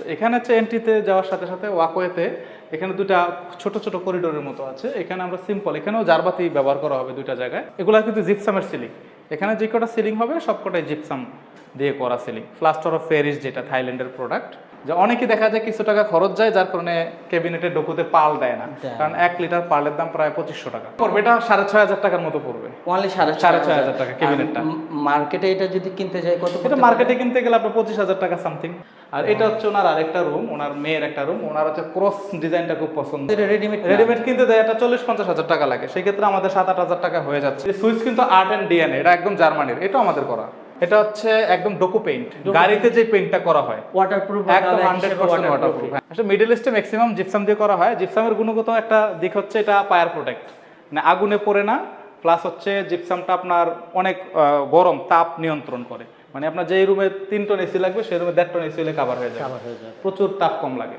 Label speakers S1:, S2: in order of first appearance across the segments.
S1: তো এখানে হচ্ছে এন্ট্রিতে যাওয়ার সাথে সাথে ওয়াকওয়েতে এখানে দুটা ছোট ছোট করিডোরের মতো আছে। এখানে আমরা সিম্পল এখানেও জারবাতি ব্যবহার করা হবে দুইটা জায়গায়। এগুলো কিন্তু জিপসামের সিলিং এখানে যে কটা সিলিং হবে সব কটাই জিপসাম দিয়ে করা সিলিং প্লাস্টার অফ প্যারিস যেটা থাইল্যান্ডের প্রোডাক্ট যে অনেকেই দেখা যায় কিছু টাকা খরচ যায় যার কারণে ক্যাবিনেটে ডকুতে পাল দেয় না। কারণ এক লিটার পালের দাম প্রায় পঁচিশশো টাকা। পড়বে এটা সাড়ে ছয় হাজার টাকার মতো পড়বে।
S2: অনলি সাড়ে
S1: সাড়ে ছয় হাজার। টাকা ক্যাবিনেটটা।
S2: মার্কেটে এটা যদি কিনতে যাই কত
S1: এটা মার্কেটে কিনতে গেলে আপনার পঁচিশ হাজার টাকা সামথিং আর এটা হচ্ছে ওনার আরেকটা রুম ওনার মেয়ের একটা রুম ওনার হচ্ছে ক্রস ডিজাইনটা খুব পছন্দ।
S2: রেডিমেড
S1: রেডিমেড কিনতে দেয় এটা চল্লিশ পঞ্চাশ হাজার টাকা লাগে। সেক্ষেত্রে আমাদের সাত আট হাজার টাকা হয়ে যাচ্ছে। সুইচ কিন্তু আর্ট অ্যান্ড ডিএনএ এটা একদম জার্মানির এটা আমাদের করা। এটা হচ্ছে একদম ডোকো পেইন্ট গাড়িতে যে পেইন্টটা করা হয়।
S2: ওয়াটারপ্রুফ
S1: একদম হান্ড্রেড পার্সেন্ট ওয়াটারপ্রুফ আসলে মিডল ইস্টে ম্যাক্সিমাম জিপসাম দিয়ে করা হয়। জিপসামের গুণগত একটা দিক হচ্ছে এটা পায়ার প্রোটেক্ট মানে আগুনে পড়ে না প্লাস হচ্ছে জিপসামটা আপনার অনেক গরম তাপ নিয়ন্ত্রণ করে। মানে আপনার যেই রুমে তিন টন এসি লাগবে সেই রুমে দেড় টন এসি হলে কাভার হয়ে যায়। প্রচুর তাপ কম লাগে।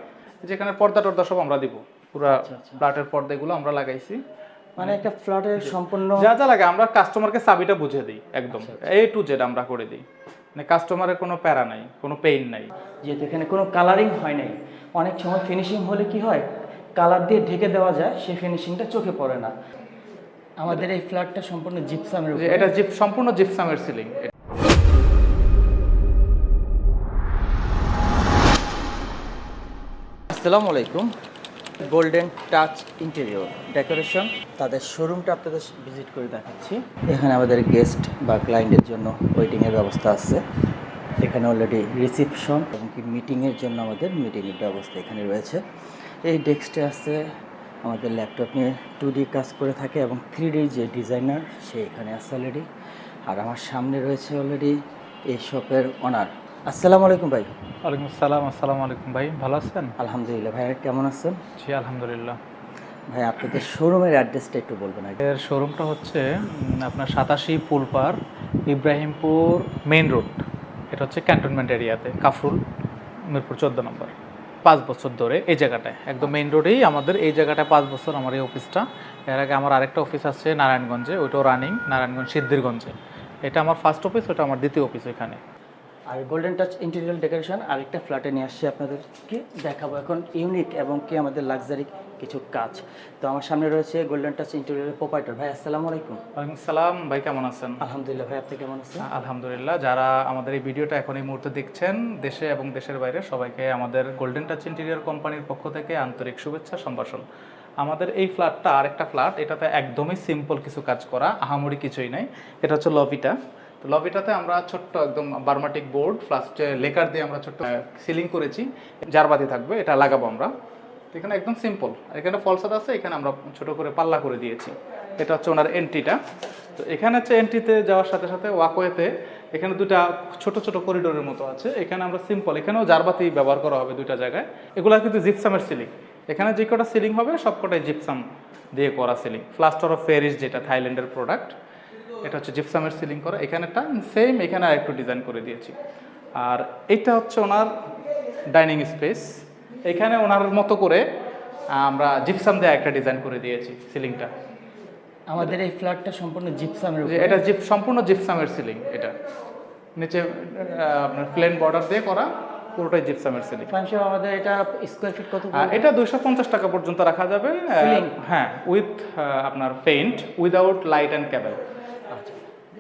S1: যেখানে পর্দা টর্দা সব আমরা দিব। পুরা
S2: আচ্ছা, আচ্ছা।
S1: ফ্ল্যাটের পর্দাগুলো আমরা লাগাইছি।
S2: মানে একটা ফ্ল্যাটের সম্পূর্ণ
S1: যা যা লাগে আমরা কাস্টমারকে চাবিটা বুঝে দিই একদম। এ টু জেড আমরা করে দিই। মানে কাস্টমারের কোনো প্যারা নাই কোনো পেইন নাই।
S2: যেহেতু এখানে কোনো কালারিং হয় নাই। অনেক সময় ফিনিশিং হলে কি হয় কালার দিয়ে ঢেকে দেওয়া যায় সেই ফিনিশিংটা চোখে পড়ে না। আমাদের এই ফ্ল্যাটটা সম্পূর্ণ জিপসামের
S1: এটা জিপ সম্পূর্ণ জিপসামের সিলিং
S2: আসসালামু আলাইকুম। গোল্ডেন টাচ ইন্টেরিয়র ডেকোরেশন তাদের শোরুমটা আপনাদের ভিজিট করে দেখাচ্ছি। এখানে আমাদের গেস্ট বা ক্লায়েন্টের জন্য ওয়েটিংয়ের ব্যবস্থা আছে। এখানে অলরেডি রিসিপশন এবং কি মিটিংয়ের জন্য আমাদের মিটিংয়ের ব্যবস্থা এখানে রয়েছে। এই ডেস্কটে আছে, আমাদের ল্যাপটপ নিয়ে টু ডি কাজ করে থাকে এবং থ্রি ডি যে ডিজাইনার সে এখানে আছে অলরেডি আর আমার সামনে রয়েছে অলরেডি এই শপের ওনার আসসালামু আলাইকুম ভাই।
S1: ওয়ালাইকুম আসসালাম আসসালামু আলাইকুম ভাই ভালো আছেন?
S2: আলহামদুলিল্লাহ ভাই কেমন আছেন?
S1: জি আলহামদুলিল্লাহ।
S2: ভাই আপনাদের শোরুমের অ্যাড্রেসটা একটু বলবেন
S1: এর শোরুমটা হচ্ছে আপনার সাতাশি ফুলপার ইব্রাহিমপুর মেইন রোড। এটা হচ্ছে ক্যান্টনমেন্ট এরিয়াতে কাফরুল মিরপুর চোদ্দ নম্বর। পাঁচ বছর ধরে এই জায়গাটায় একদম মেইন রোডেই আমাদের এই জায়গাটায় পাঁচ বছর আমার এই অফিসটা। এর আগে আমার আরেকটা অফিস আছে নারায়ণগঞ্জে ওইটাও রানিং নারায়ণগঞ্জ সিদ্ধিরগঞ্জে। এটা আমার ফার্স্ট অফিস ওটা আমার দ্বিতীয় অফিস এখানে।
S2: আর গোল্ডেন টাচ ইন্টেরিয়র ডেকোরেশন আরেকটা ফ্ল্যাটে নিয়ে আসছি আপনাদেরকে দেখাবো। এখন ইউনিক এবং কি আমাদের লাক্সারি কিছু কাজ। তো আমার সামনে রয়েছে গোল্ডেন টাচ ইন্টেরিয়ার প্রোপাইটার ভাই আসসালামু আলাইকুম।
S1: ওয়ালাইকুম সালাম। ভাই কেমন আছেন?
S2: আলহামদুলিল্লাহ ভাই আপনি কেমন আছেন?
S1: আলহামদুলিল্লাহ। যারা আমাদের এই ভিডিওটা এখন এই মুহূর্তে দেখছেন দেশে এবং দেশের বাইরে সবাইকে আমাদের গোল্ডেন টাচ ইন্টেরিয়ার কোম্পানির পক্ষ থেকে আন্তরিক শুভেচ্ছা সম্ভাষণ। আমাদের এই ফ্ল্যাটটা আরেকটা ফ্ল্যাট এটাতে একদমই সিম্পল কিছু কাজ করা আহামরি কিছুই নাই। এটা হচ্ছে লবিটা তো লবিটাতে আমরা ছোট্ট একদম বার্মাটিক বোর্ড প্লাস্টে লেকার দিয়ে আমরা ছোট্ট সিলিং করেছি। জারবাতি থাকবে, এটা লাগাবো আমরা। তো এখানে একদম সিম্পল এখানে ফলসাদ আছে, এখানে আমরা ছোট করে পাল্লা করে দিয়েছি। এটা হচ্ছে ওনার এন্ট্রিটা তো এখানে হচ্ছে এন্ট্রিতে যাওয়ার সাথে সাথে ওয়াকওয়েতে এখানে দুটা ছোট ছোট করিডোরের মতো আছে। এখানে আমরা সিম্পল এখানেও জারবাতি ব্যবহার করা হবে দুইটা জায়গায়। এগুলো কিন্তু জিপসামের সিলিং এখানে যে কটা সিলিং হবে সব কটাই জিপসাম দিয়ে করা সিলিং প্লাস্টার অফ প্যারিস যেটা থাইল্যান্ডের প্রোডাক্ট এটা হচ্ছে জিপসামের সিলিং করা। এখানেটা সেম এখানে আর একটু ডিজাইন করে দিয়েছি। আর এটা হচ্ছে ওনার ডাইনিং স্পেস এখানে ওনার মতো করে আমরা জিপসাম দিয়ে একটা ডিজাইন করে দিয়েছি সিলিংটা
S2: আমাদের এই ফ্ল্যাটটা সম্পূর্ণ জিপসামের
S1: এটা জিপ সম্পূর্ণ জিপসামের সিলিং এটা। নিচে আপনার প্লেন বর্ডার দিয়ে করা পুরোটাই জিপসামের সিলিং
S2: ফাইন আমাদের এটা স্কোয়ার ফিট কত
S1: এটা দুইশো পঞ্চাশ টাকা পর্যন্ত রাখা যাবে হ্যাঁ উইথ আপনার paint without light and cable
S2: আচ্ছা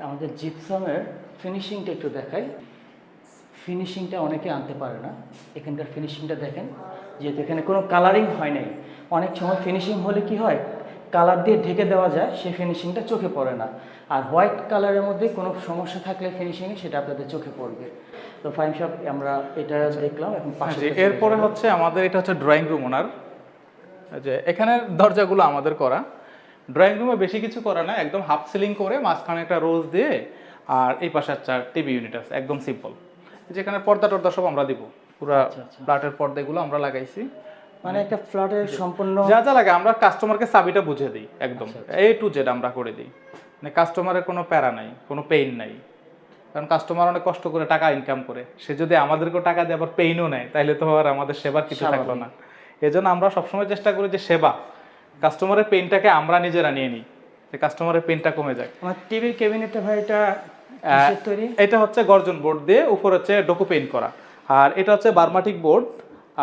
S2: আমাদের জিপসামের ফিনিশিংটা একটু দেখাই। ফিনিশিংটা অনেকে আনতে পারে না। এখানকার ফিনিশিংটা দেখেন যেহেতু এখানে কোনো কালারিং হয় নাই। অনেক সময় ফিনিশিং হলে কি হয় কালার দিয়ে ঢেকে দেওয়া যায় সেই ফিনিশিংটা চোখে পড়ে না। আর হোয়াইট কালারের মধ্যে কোনো সমস্যা থাকলে ফিনিশিংয়ে সেটা আপনাদের চোখে পড়বে। তো ফাইন শপ আমরা এটা দেখলাম এখন পাশে
S1: এরপরে হচ্ছে আমাদের এটা হচ্ছে ড্রয়িং রুম ওনার। যে এখানে দরজাগুলো আমাদের করা। ড্রয়িং রুমে বেশি কিছু করা না একদম হাফ সিলিং করে মাঝখানে একটা রোজ দিয়ে আর এই পাশে একটা টিভি ইউনিট আছে একদম সিম্পল যেখানে পর্দা টর্দা সব আমরা দিব পুরো
S2: আচ্ছা, আচ্ছা।
S1: ফ্ল্যাটের পর্দাগুলো আমরা লাগাইছি।
S2: মানে একটা ফ্ল্যাটের সম্পূর্ণ
S1: যা যা লাগে আমরা কাস্টমারকে চাবিটা বুঝে দিই একদম।
S2: আচ্ছা,
S1: এ টু জেড আমরা করে দিই। মানে কাস্টমারের কোনো প্যারা নাই কোনো পেইন নাই। কারণ কাস্টমার অনেক কষ্ট করে টাকা ইনকাম করে। সে যদি আমাদেরকেও টাকা দিয়ে আবার পেইনও নেয় তাহলে তো আর আমাদের সেবার কিছু থাকল না। এজন্য আমরা সবসময় চেষ্টা করি যে সেবা। কাস্টমারের পেইনটাকে আমরা নিজেরা নিয়ে নিই যে কাস্টমারের পেইনটা কমে যায়।
S2: আমার টিভির ক্যাবিনেটটা ভাই এটা
S1: এটা হচ্ছে গর্জন বোর্ড দিয়ে উপর হচ্ছে ডোকো পেইন্ট করা। আর এটা হচ্ছে বার্মাটিক বোর্ড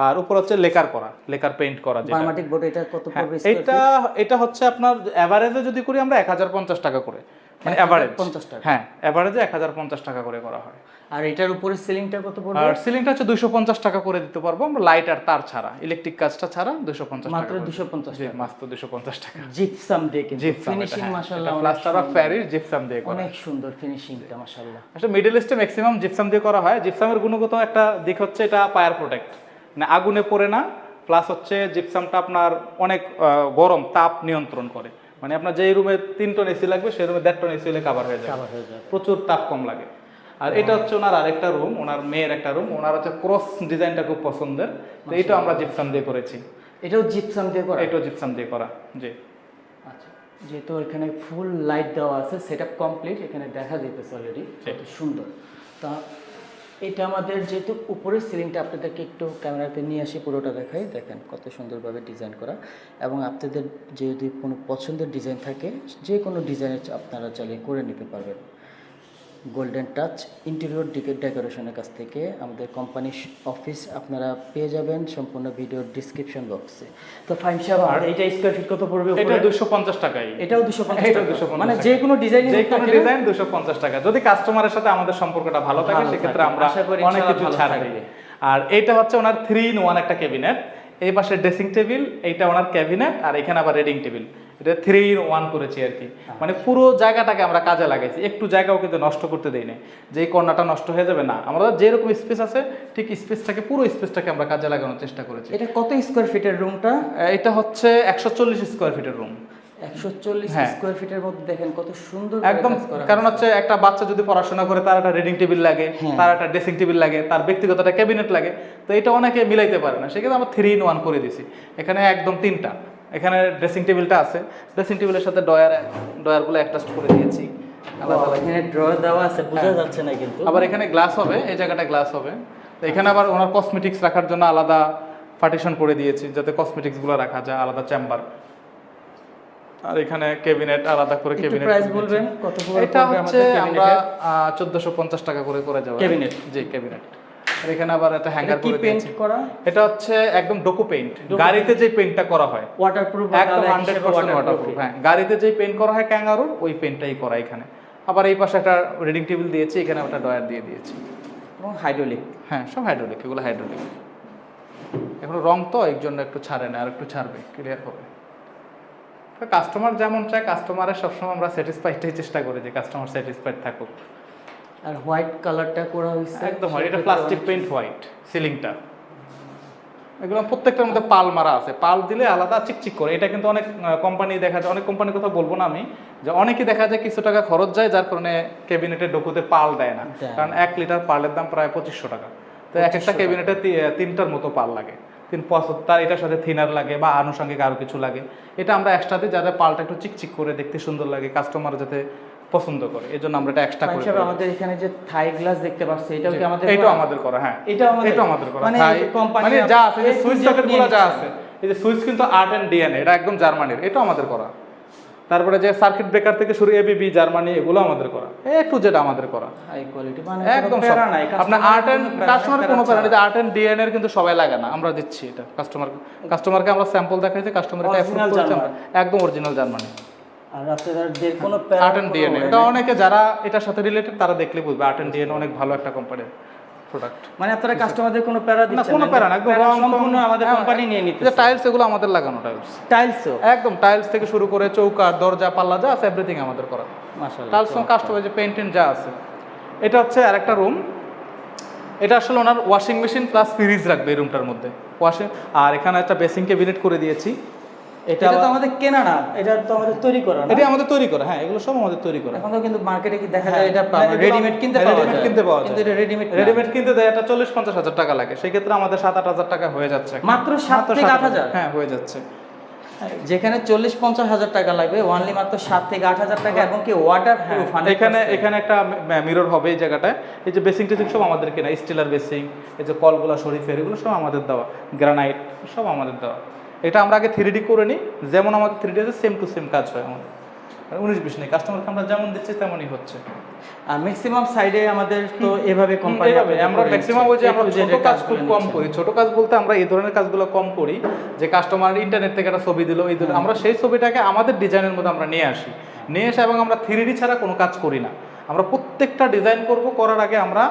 S1: আর উপর হচ্ছে লেকার করা লেকার পেইন্ট করা যেটা।
S2: বার্মাটিক বোর্ড এটা কত
S1: হ্যাঁ,
S2: পড়বে
S1: এটা এটা হচ্ছে আপনার এভারেজে যদি করি আমরা এক হাজার পঞ্চাশ টাকা করে মানে এভারেজ
S2: 1050 টাকা।
S1: হ্যাঁ এভারেজে এক হাজার পঞ্চাশ টাকা করে করা হয়।
S2: আর এটার উপরে সিলিংটা কত পড়বে?
S1: আর সিলিংটা হচ্ছে দুইশো পঞ্চাশ টাকা করে দিতে পারব আমরা লাইট আর তার ছাড়া ইলেকট্রিক কাজটা ছাড়া দুইশো পঞ্চাশ
S2: মাত্র 250
S1: জি মাত্র দুইশো পঞ্চাশ টাকা।
S2: জিপসাম দিয়ে কিন্তু ফিনিশিং মাশাআল্লাহ
S1: প্লাস্টার অফ প্যারিস জিপসাম দিয়ে করা।
S2: অনেক সুন্দর ফিনিশিংটা মাশাআল্লাহ।
S1: আসলে মিডল ইস্টে ম্যাক্সিমাম জিপসাম দিয়ে করা হয়। জিপসামের গুণগত একটা দিক হচ্ছে এটা পায়ার প্রোটেক্ট মানে আগুনে পড়ে না প্লাস হচ্ছে জিপসামটা আপনার অনেক গরম তাপ নিয়ন্ত্রণ করে। মানে আপনার যেই রুমে তিন টন এসি লাগবে সেই রুমে দেড় টন এসি হলে কাভার হয়ে যায়
S2: কভার হয়ে যাবে।
S1: প্রচুর তাপ কম লাগে। আর এটা হচ্ছে ওনার আরেকটা রুম ওনার মেয়ের একটা রুম ওনার হচ্ছে ক্রস ডিজাইনটা খুব পছন্দের। তো এটা আমরা জিপসাম দিয়ে করেছি।
S2: এটাও জিপসাম দিয়ে করা?
S1: এটাও জিপসাম দিয়ে করা জি।
S2: আচ্ছা যেহেতু এখানে ফুল লাইট দেওয়া আছে সেটআপ কমপ্লিট এখানে দেখা যেতেছে অলরেডি সুন্দর। তা এটা আমাদের যেহেতু উপরের সিলিংটা আপনাদেরকে একটু ক্যামেরাতে নিয়ে আসি পুরোটা দেখাই দেখেন কত সুন্দরভাবে ডিজাইন করা। এবং আপনাদের যদি কোনো পছন্দের ডিজাইন থাকে যে কোনো ডিজাইনের আপনারা চালিয়ে করে নিতে পারবেন। গোল্ডেন টাচ ইন্টেরিয়র ডেকোরেশনের কাছ থেকে আমাদের কোম্পানির অফিস আপনারা পেয়ে যাবেন সম্পূর্ণ ভিডিওর ডিসক্রিপশন বক্সে তো ফাইন সাহেব আর এটা স্কোয়ার ফিট কত পড়বে
S1: এটা
S2: উপরে?
S1: দুশো পঞ্চাশ টাকাই
S2: এটাও দুশো
S1: এটাও 250
S2: মানে যে কোনো ডিজাইন
S1: যে কোনো ডিজাইন দুশো পঞ্চাশ টাকা। যদি কাস্টমারের সাথে আমাদের সম্পর্কটা ভালো থাকে সেক্ষেত্রে আমরা
S2: আশা করি
S1: অনেক কিছু ছাড়। দিই আর এইটা হচ্ছে ওনার থ্রি ইন ওয়ান একটা ক্যাবিনেট এই পাশে ড্রেসিং টেবিল এইটা ওনার ক্যাবিনেট আর এখানে আবার রেডিং টেবিল এটা থ্রি ইন ওয়ান করেছি আর কি। মানে পুরো জায়গাটাকে আমরা কাজে লাগাইছি। একটু জায়গাও কিন্তু নষ্ট করতে দেই না যে এই কর্নারটা নষ্ট হয়ে যাবে না। আমরা যেরকম স্পেস আছে ঠিক স্পেসটাকে পুরো স্পেসটাকে আমরা কাজে লাগানোর চেষ্টা করেছি।
S2: এটা কত স্কোয়ার ফিটের রুমটা
S1: এটা হচ্ছে একশো চল্লিশ স্কোয়ার ফিটের রুম
S2: একশো চল্লিশ। স্কোয়ার ফিটের মধ্যে দেখেন কত সুন্দর
S1: একদম। কারণ হচ্ছে। একটা বাচ্চা যদি পড়াশোনা করে তার একটা রিডিং টেবিল লাগে
S2: হ্যাঁ।
S1: তার একটা ড্রেসিং টেবিল লাগে তার ব্যক্তিগত একটা ক্যাবিনেট লাগে। তো এটা অনেকে মিলাইতে পারে না। সেক্ষেত্রে আমরা থ্রি ইন ওয়ান করে দিছি। এখানে একদম তিনটা। এখানে ড্রেসিং টেবিলটা আছে ড্রেসিং টেবিলের সাথে ডয়ার ডয়ারগুলো অ্যাডজাস্ট করে দিয়েছি আলাদা আলাদা।
S2: এখানে ড্রয়ার দেওয়া আছে বোঝা
S1: হ্যাঁ।
S2: যাচ্ছে না কিন্তু
S1: আবার এখানে গ্লাস হবে এই জায়গাটা গ্লাস হবে তো এখানে আবার ওনার কসমেটিক্স রাখার জন্য আলাদা পার্টিশন করে দিয়েছি যাতে কসমেটিক্সগুলো রাখা যায় আলাদা চেম্বার আর এখানে ক্যাবিনেট আলাদা করে ক্যাবিনেট
S2: প্রাইস বলবেন কত পড়বে
S1: এটা হচ্ছে আমরা
S2: ক্যাবিনেটের?
S1: চোদ্দশো পঞ্চাশ টাকা করে করে যাব
S2: Cabinet?
S1: জি ক্যাবিনেট আর এখানে আবার একটা হ্যাঙ্গার করে
S2: পেইন্ট করা?
S1: এটা হচ্ছে একদম ডোকো পেইন্ট গাড়িতে যে পেইন্টটা করা হয়।
S2: ওয়াটারপ্রুফ
S1: একদম হান্ড্রেড পার্সেন্ট ওয়াটারপ্রুফ হ্যাঁ গাড়িতে যেই পেইন্ট করা হয় ক্যাঙ্গারুর ওই পেইন্টটাই করা এখানে। আবার এই পাশে একটা রিডিং টেবিল দিয়েছি এখানে একটা ডয়ার দিয়ে দিয়েছি।
S2: এবং হাইড্রোলিক
S1: হ্যাঁ সব হাইড্রোলিক এগুলো হাইড্রোলিক এখন রং তো এর জন্য একটু ছাড়ে না আর একটু ছাড়বে ক্লিয়ার হবে। কাস্টমার যেমন চায় কাস্টমারের সবসময় আমরা স্যাটিসফাইডটাই চেষ্টা করি যে কাস্টমার স্যাটিসফাইড থাকুক।
S2: আর হোয়াইট কালারটা করা হয়েছে
S1: একদম হয় এটা প্লাস্টিক পেইন্ট হোয়াইট সিলিংটা এগুলো প্রত্যেকটার মধ্যে পাল মারা আছে। পাল দিলে আলাদা চিকচিক করে। এটা কিন্তু অনেক কোম্পানি দেখা যায় অনেক কোম্পানির কথা বলব না আমি যে অনেকেই দেখা যায় কিছু টাকা খরচ যায় যার কারণে ক্যাবিনেটে ডকুতে পাল দেয় না। কারণ এক লিটার পালের দাম প্রায় পঁচিশশো টাকা। তো এক একটা ক্যাবিনেটে তিনটার মতো পাল লাগে। তিন পঁচাত্তর এটার সাথে থিনার লাগে বা আনুষঙ্গিক আরও কিছু লাগে। এটা আমরা একসাথে যাতে পালটা একটু চিকচিক করে দেখতে সুন্দর লাগে কাস্টমার যাতে পছন্দ করে এই জন্য আমরা এটা এক্সট্রা করে
S2: হিসাবে
S1: করি।
S2: আমাদের এখানে যে থাই গ্লাস দেখতে পাচ্ছি এটাও কি আমাদের
S1: এটাও আমাদের করা হ্যাঁ
S2: এটাও আমাদের
S1: এটাও আমাদের করা।
S2: মানে কোম্পানি
S1: মানে যা আছে যে সুইচ সকেটগুলো যা আছে এই যে সুইচ কিন্তু আর্ট এন্ড ডিএনএ এটা একদম জার্মানির এটাও আমাদের করা। তারপরে যে সার্কিট ব্রেকার থেকে শুরু এবিবি জার্মানি এগুলো আমাদের করা। এ টু জেড আমাদের করা।
S2: হাই কোয়ালিটি মানে
S1: একদম আপনার আর্ট এন্ড কাস্টমার কোনো প্যারা নেই আর্ট এন্ড ডিএনএ এর কিন্তু সবাই লাগে না আমরা দিচ্ছি এটা। কাস্টমার কাস্টমারকে আমরা স্যাম্পল দেখাইছি কাস্টমারকে অ্যাপ্রুভ করেছি আমরা একদম অরিজিনাল জার্মানি।
S2: আর আপনাদের কোনো
S1: আর্ট এন্ড ডিএনএ এটা অনেকে যারা এটার সাথে রিলেটেড তারা দেখলে বুঝবে আর্ট এন্ড ডিএনএ অনেক ভালো একটা কোম্পানির প্রোডাক্ট
S2: মানে আপনারা কাস্টমারদের কোনো প্যারা
S1: না
S2: দিচ্ছেন
S1: কোনো প্যারা না একদম রং
S2: সম্পূর্ণ আমাদের কোম্পানি নিয়ে নিতে
S1: যে টাইলস এগুলো আমাদের লাগানো টাইলস
S2: টাইলসও
S1: একদম টাইলস থেকে শুরু করে চৌকার দরজা পাল্লা যা আছে এভরিথিং আমাদের করা।
S2: মাশাআল্লাহ
S1: টাইলস কাস্টমার যে পেন্টেন্ট যা আছে। এটা হচ্ছে আরেকটা রুম এটা আসলে owner washing machine plus fridge রাখবে এই রুমটার মধ্যে। ওয়াশিং আর এখানে একটা বেসিং ক্যাবিনেট করে দিয়েছি। এটা
S2: তো আমাদের কেনা না এটা তো আমাদের তৈরি করা
S1: এটা আমাদের তৈরি করা হ্যাঁ এগুলো সব আমাদের তৈরি করা।
S2: এখন তো কিন্তু মার্কেটে কি দেখা
S1: হ্যাঁ,
S2: যায় এটা
S1: হ্যাঁ,
S2: রেডিমেড কিনতে
S1: হ্যাঁ,
S2: পাওয়া যায়।
S1: কিনতে পাওয়া
S2: কিন্তু
S1: যায়।
S2: এটা রেডিমেড
S1: রেডিমেড কিনতে এটা চল্লিশ পঞ্চাশ হাজার টাকা লাগে সেক্ষেত্রে আমাদের সাত আট হাজার টাকা হয়ে যাচ্ছে
S2: মাত্র সাত
S1: মাত্র
S2: থেকে
S1: সাত
S2: আট হাজার?
S1: হ্যাঁ হয়ে যাচ্ছে।
S2: যেখানে চল্লিশ পঞ্চাশ হাজার টাকা লাগবে ওয়ানলি মাত্র সাত থেকে আট হাজার টাকা এবং কি ওয়াটার প্রুফ
S1: এখানে এখানে একটা মিরর হবে এই জায়গাটায়। এই যে বেসিং টেসিং সব আমাদের কেনা স্টিলার বেসিং এই যে কলগুলো শরীফের এগুলো সব আমাদের দেওয়া গ্রানাইট সব আমাদের দেওয়া। এটা আমরা আগে থ্রি করে নিই যেমন আমাদের থ্রি আছে সেম টু সেম কাজ হয় আমাদের। উনিশ বিশ নেই কাস্টমারকে আমরা যেমন দিচ্ছি তেমনই হচ্ছে।
S2: আর ম্যাক্সিমাম সাইডে আমাদের তো এভাবে কোম্পানি
S1: এইভাবে আমরা ম্যাক্সিমাম ওই যে আমরা ছোট কাজ খুব কম করি ছোট কাজ বলতে আমরা এই ধরনের কাজগুলো কম করি যে কাস্টমার ইন্টারনেট থেকে একটা ছবি দিল এই ধরনের আমরা সেই ছবিটাকে আমাদের ডিজাইনের মধ্যে আমরা নিয়ে আসি। নিয়ে এসে এবং আমরা থ্রি ছাড়া কোনো কাজ করি না। আমরা প্রত্যেকটা ডিজাইন করব করার আগে আমরা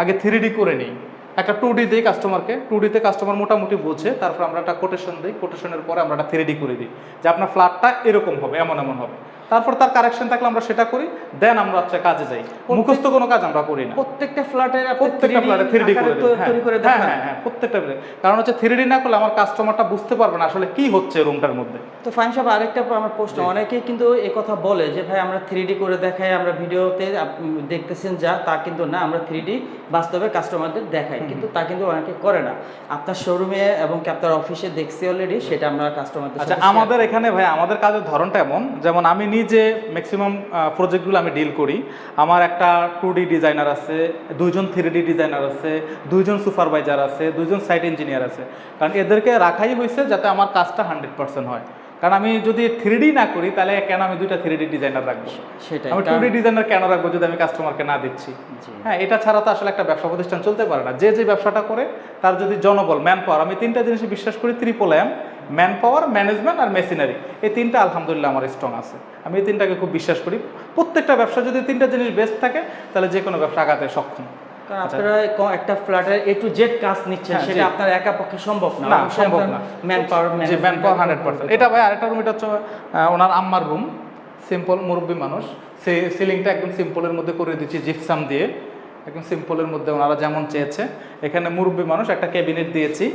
S1: আগে থ্রি করে নিই। একটা টু ডি দিই কাস্টমারকে টু ডিতে কাস্টমার মোটামুটি বোঝে, তারপর আমরা একটা কোটেশন দিই কোটেশনের পরে আমরা একটা থ্রি ডি করে দিই, যে আপনার ফ্ল্যাটটা এরকম হবে, এমন এমন হবে। তারপর তার কারেকশন থাকলে আমরা সেটা করি দেন আমরা হচ্ছে কাজে যাই। মুখস্থ কোনো কাজ আমরা করি না।
S2: প্রত্যেকটা ফ্ল্যাটের
S1: প্রত্যেকটা ফ্ল্যাটে থ্রি ডি করে হ্যাঁ,
S2: তৈরি করে
S1: হ্যাঁ, হ্যাঁ। হ্যাঁ প্রত্যেকটা ফ্ল্যাটে। কারণ হচ্ছে থ্রি ডি না করলে আমার কাস্টমারটা বুঝতে পারবে না আসলে কি হচ্ছে রুমটার মধ্যে।
S2: তো ফাইন সাহেব আরেকটা আমার প্রশ্ন। অনেকেই কিন্তু এই কথা বলে যে ভাই আমরা থ্রি ডি করে দেখাই আমরা ভিডিওতে দেখতেছেন যা তা কিন্তু না আমরা থ্রি ডি বাস্তবে কাস্টমারদের দেখাই। কিন্তু তা কিন্তু অনেকে করে না। আপনার শোরুমে এবং আপনার অফিসে দেখছি অলরেডি সেটা আমরা কাস্টমারদের
S1: আচ্ছা আমাদের এখানে ভাই আমাদের কাজের ধরনটা এমন। যেমন আমি নিজে ম্যাক্সিমাম প্রজেক্টগুলো আমি ডিল করি আমার একটা টু ডি ডিজাইনার আছে দুইজন থ্রি ডি ডিজাইনার আছে দুইজন সুপারভাইজার আছে দুইজন সাইট ইঞ্জিনিয়ার আছে। কারণ এদেরকে রাখাই হয়েছে যাতে আমার কাজটা হান্ড্রেড পার্সেন্ট হয়। কারণ আমি যদি থ্রি না করি তাহলে কেন আমি দুইটা থ্রি ডি ডিজাইনার রাখব?
S2: সেটাই।
S1: আমি টু ডি ডিজাইনার কেন রাখব যদি আমি কাস্টমারকে না দিচ্ছি? হ্যাঁ এটা ছাড়া তো আসলে একটা ব্যবসা প্রতিষ্ঠান চলতে পারে না। যে যে ব্যবসাটা করে তার যদি জনবল ম্যান পাওয়ার আমি তিনটা জিনিসে বিশ্বাস করি triple M man power management আর মেশিনারি এই তিনটা আলহামদুলিল্লাহ আমার স্ট্রং আছে। আমি এই তিনটাকে খুব বিশ্বাস করি। প্রত্যেকটা ব্যবসা যদি তিনটা জিনিস বেস্ট থাকে তাহলে যে কোনো ব্যবসা আগাতে সক্ষম।
S2: কারণ আপনারা একটা ফ্ল্যাটের এ টু জেড কাজ নিচ্ছেন
S1: হ্যাঁ,
S2: সেটা আপনার একা পক্ষে সম্ভব না।
S1: না সম্ভব না।
S2: ম্যান পাওয়ার
S1: যে ম্যান পাওয়ার হান্ড্রেড পার্সেন্ট এটা ভাই আরেকটা রুম এটা হচ্ছে ওনার আম্মার রুম সিম্পল মুরব্বী মানুষ। সে সিলিংটা একদম সিম্পলের মধ্যে করে দিচ্ছি জিপসাম দিয়ে। একদম সিম্পলের মধ্যে ওনারা যেমন চেয়েছে। এখানে মুরব্বী মানুষ একটা ক্যাবিনেট দিয়েছি।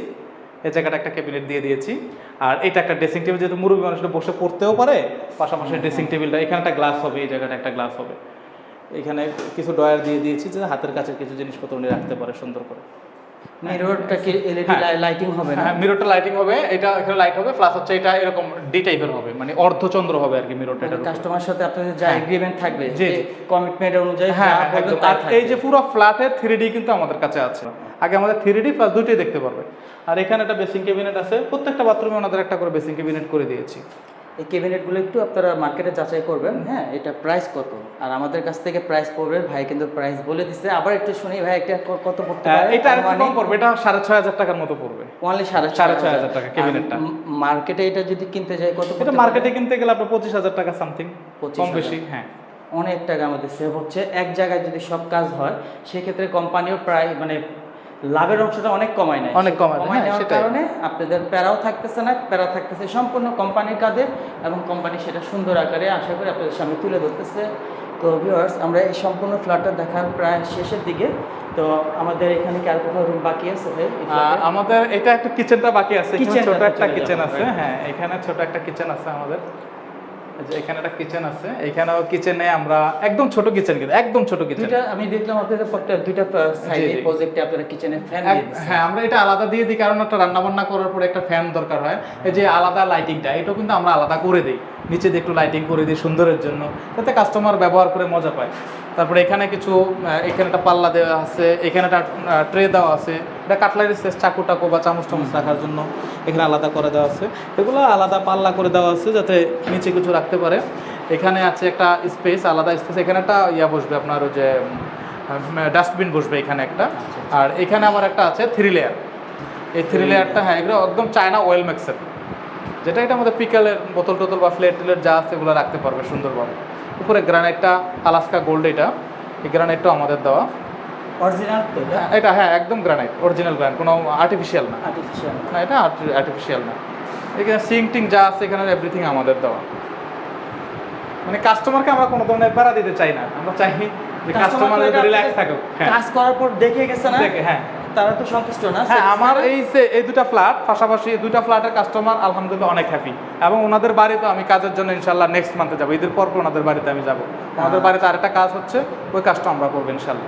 S1: এই জায়গাটা একটা ক্যাবিনেট দিয়ে দিয়েছি। আর এটা একটা ড্রেসিং টেবিল যেহেতু মুরব্বী মানুষটা বসে পড়তেও পারে পাশাপাশি ড্রেসিং টেবিলটা এখানে একটা গ্লাস হবে এই জায়গাটা একটা গ্লাস হবে। এখানে কিছু ডয়ার দিয়ে দিয়েছি যে হাতের কাছে কিছু জিনিসপত্র উনি রাখতে পারে সুন্দর করে।
S2: মিররটা কি এলইডি
S1: হ্যাঁ।
S2: লাইটিং হবে না?
S1: হ্যাঁ মিররটা লাইটিং হবে এটা এখানে লাইট হবে প্লাস হচ্ছে এটা এরকম ডি টাইপের হবে মানে অর্ধচন্দ্র হবে আর কি মিররটা এটা
S2: কাস্টমার সাথে আপনাদের যা
S1: হ্যাঁ।
S2: এগ্রিমেন্ট থাকবে যে। কমিটমেন্ট অনুযায়ী
S1: হ্যাঁ হ্যাঁ, আর এই যে পুরো ফ্ল্যাটের কিন্তু আমাদের কাছে আছে। আগে আমাদের থ্রি ডি প্লাস দুটোই দেখতে পারবে। আর এখানে একটা বেসিং ক্যাবিনেট আছে প্রত্যেকটা বাথরুমে ওনাদের একটা করে বেসিং ক্যাবিনেট করে দিয়েছি।
S2: এই ক্যাবিনেটগুলো একটু আপনারা মার্কেটে যাচাই করবেন হ্যাঁ এটা প্রাইস কত? আর আমাদের কাছ থেকে প্রাইস পড়বে ভাই কিন্তু প্রাইস বলে দিচ্ছে আবার একটু শুনি ভাই একটা কত পড়তে
S1: হ্যাঁ,
S2: পারে?
S1: এটা কম পড়বে এটা সাড়ে ছয় হাজার টাকার মতো পড়বে।
S2: অনলি সাড়ে
S1: সাড়ে ছয় হাজার। টাকা ক্যাবিনেটটা।
S2: মার্কেটে এটা যদি কিনতে যাই কত
S1: এটা মার্কেটে কিনতে গেলে আপনার পঁচিশ হাজার টাকা সামথিং কম বেশি হ্যাঁ।
S2: অনেক টাকা আমাদের সেভ হচ্ছে। এক জায়গায় যদি সব কাজ হয় সেক্ষেত্রে কোম্পানিও প্রায় মানে লাভের অংশটা অনেক কমায় নেয়
S1: অনেক কমায়
S2: কমায়
S1: হ্যাঁ,
S2: নেওয়ার। কারণে আপনাদের প্যারাও থাকতেছে না প্যারা থাকতেছে সম্পূর্ণ কোম্পানির কাজে এবং কোম্পানি সেটা সুন্দর আকারে আশা করি আপনাদের সামনে তুলে ধরতেছে তো ভিউয়ার্স আমরা এই সম্পূর্ণ ফ্ল্যাটটা দেখার প্রায় শেষের দিকে তো আমাদের এখানে কি আর কোথাও রুম বাকি আছে ভাই?
S1: আমাদের এটা একটা কিচেনটা বাকি আছে ছোট একটা কিচেন আছে. হ্যাঁ এখানে ছোট একটা কিচেন আছে আমাদের যে এখানে একটা কিচেন আছে এখানেও কিচেনে আমরা একদম ছোট কিচেন কিন্তু একদম ছোট কিচেন
S2: দুইটা আমি দেখলাম আপনাদের দুইটা সাইডে প্রজেক্টে আপনারা কিচেনে ফ্যান
S1: হ্যাঁ আমরা এটা আলাদা দিয়ে দিই কারণ একটা রান্না বান্না করার পরে একটা ফ্যান দরকার হয়। এই যে আলাদা লাইটিংটা এটাও কিন্তু আমরা আলাদা করে দিই। নিচে দিয়ে একটু লাইটিং করে দিই সুন্দরের জন্য যাতে কাস্টমার ব্যবহার করে মজা পায়। তারপরে এখানে কিছু এখানে একটা পাল্লা দেওয়া আছে এখানে একটা ট্রে দেওয়া আছে। এটা কাটলারি সেস চাকু টাকু বা চামচ টামচ রাখার জন্য এখানে আলাদা করে দেওয়া আছে। এগুলো আলাদা পাল্লা করে দেওয়া আছে যাতে নিচে কিছু রাখতে পারে। এখানে আছে একটা স্পেস আলাদা স্পেস এখানে একটা ইয়া বসবে আপনার ওই যে ডাস্টবিন বসবে এখানে একটা। আর এখানে আমার একটা আছে থ্রি লেয়ার এই থ্রি লেয়ারটা হ্যাঁ এগুলো একদম চায়না ওয়েল মিক্সার যেটা এটা আমাদের পিকেলের বোতল টোতল বা ফ্লেট টেলের যা আছে এগুলো রাখতে পারবে সুন্দরভাবে। উপরে গ্রানাইটটা আলাস্কা গোল্ড এটা। এই গ্রানাইটটাও আমাদের দেওয়া।
S2: অরিজিনাল তো
S1: হ্যাঁ, এটা হ্যাঁ একদম গ্রানাইট অরিজিনাল গ্রানাইট কোনো আর্টিফিশিয়াল না।
S2: আর্টিফিশিয়াল
S1: না। এটা আর্টিফিশিয়াল না। এখানে সিং টিং যা আছে এখানে এভরিথিং আমাদের দেওয়া। মানে কাস্টমারকে আমরা কোনো ধরনের প্যারা দিতে চাই না। আমরা চাই যে কাস্টমার রিল্যাক্স থাকুক হ্যাঁ।
S2: কাজ করার পর দেখে গেছে না?
S1: দেখে, হ্যাঁ।
S2: তারা তো সন্তুষ্ট না
S1: হ্যাঁ আমার এই যে এই দুটা ফ্ল্যাট পাশাপাশি এই দুটা ফ্ল্যাটের কাস্টমার আলহামদুলিল্লাহ অনেক হ্যাপি এবং ওনাদের বাড়িতে আমি কাজের জন্য ইনশাল্লাহ নেক্সট মান্থে যাব। ঈদের পর পর ওনাদের বাড়িতে আমি যাব। ওনাদের বাড়িতে আরেকটা কাজ হচ্ছে ওই কাজটা আমরা করব ইনশাল্লাহ